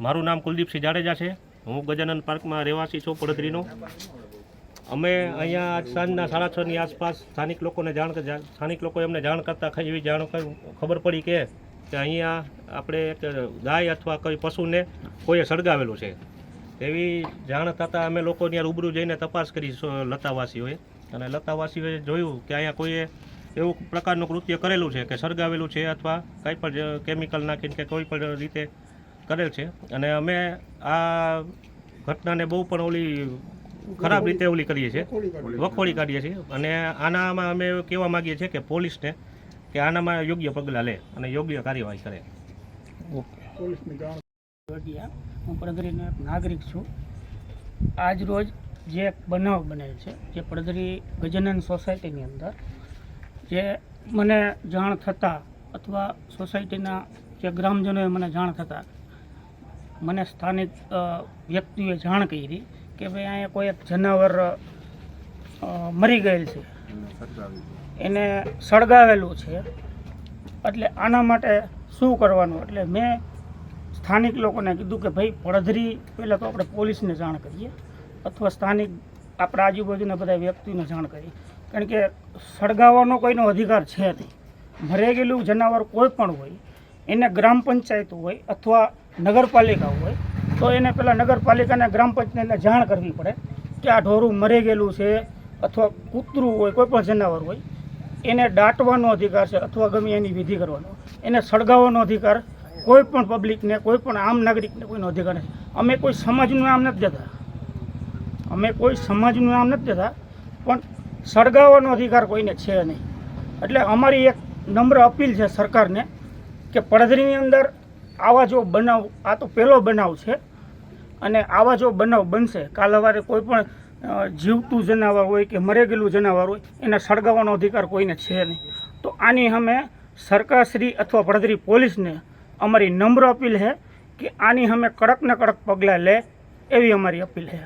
મારું નામ કુલદીપસિંહ જાડેજા છે. હું ગજાનંદ પાર્કમાં રહેવાસી છું, પડદરીનો. અમે અહીંયા આજ સાંજના સાડા છની આસપાસ સ્થાનિક લોકોને જાણ સ્થાનિક લોકો એમને જાણ કરતાં એવી જાણ ખબર પડી કે અહીંયા આપણે એક ગાય અથવા કોઈ પશુને કોઈએ સળગાવેલું છે. એવી જાણ થતાં અમે લોકો ત્યાં રૂબરૂ જઈને તપાસ કરી લતાવાસીઓએ. અને લતાવાસીઓએ જોયું કે અહીંયા કોઈએ એવું પ્રકારનું કૃત્ય કરેલું છે કે સળગાવેલું છે અથવા કંઈ પણ કેમિકલ નાખીને કે કોઈ પણ રીતે કરેલ છે. અને અમે આ ઘટનાને બહુ પણ ઓલી ખરાબ રીતે ઓલી કરીએ છીએ. વખોડી કાઢીએ છીએ. અને આનામાં અમે કહેવા માગીએ છીએ કે પોલીસને કે આનામાં યોગ્ય પગલાં લે અને યોગ્ય કાર્યવાહી કરે. હું પડદરીનો એક નાગરિક છું. આજ રોજ જે બનાવ બનેલ છે, જે પડદરી ગજાનન સોસાયટીની અંદર, જે મને જાણ થતાં અથવા સોસાયટીના જે ગ્રામજનોએ મને જાણ થતાં મને સ્થાનિક વ્યક્તિઓએ જાણ કરી કે ભાઈ અહીંયા કોઈ એક જનાવર મરી ગયેલ છે. એને સળગાવેલું છે. એટલે આના માટે શું કરવાનું? એટલે મેં સ્થાનિક લોકોને કીધું કે ભાઈ પડધરી પહેલાં તો આપણે પોલીસને જાણ કરીએ અથવા સ્થાનિક આપણા આજુબાજુના બધા વ્યક્તિને જાણ કરીએ. કારણ કે સળગાવવાનો કોઈનો અધિકાર છે નહીં. મરે ગયેલું જનાવર કોઈ પણ હોય એને ગ્રામ પંચાયત હોય અથવા નગરપાલિકા હોય, તો એને પહેલાં નગરપાલિકાને ગ્રામ પંચાયતને જાણ કરવી પડે કે આ ઢોરું મરી ગયેલું છે અથવા કૂતરું હોય, કોઈ પણ જનાવર હોય, એને દાટવાનો અધિકાર છે અથવા ગમે એની વિધિ કરવાનો. એને સળગાવવાનો અધિકાર કોઈ પણ પબ્લિકને, કોઈ પણ આમ નાગરિકને કોઈનો અધિકાર નથી. અમે કોઈ સમાજનું નામ નથી દેતા. અમે કોઈ સમાજનું નામ નથી દેતા, પણ સળગાવવાનો અધિકાર કોઈને છે નહીં. એટલે અમારી એક નમ્ર અપીલ છે સરકારને કે પડધરીની અંદર આવા જો બનાવ, આ તો પહેલો બનાવ છે, અને આવા જો બનાવ બનશે કાલ સવારે કોઈ પણ જીવતું જનાવર હોય કે મરે ગયેલું જનાવર હોય, એને સળગાવવાનો અધિકાર કોઈને છે નહીં. તો આની અમે સરકારશ્રી અથવા પડદરી પોલીસને અમારી નમ્ર અપીલ છે કે આની અમે કડક ને કડક પગલાં લે એવી અમારી અપીલ છે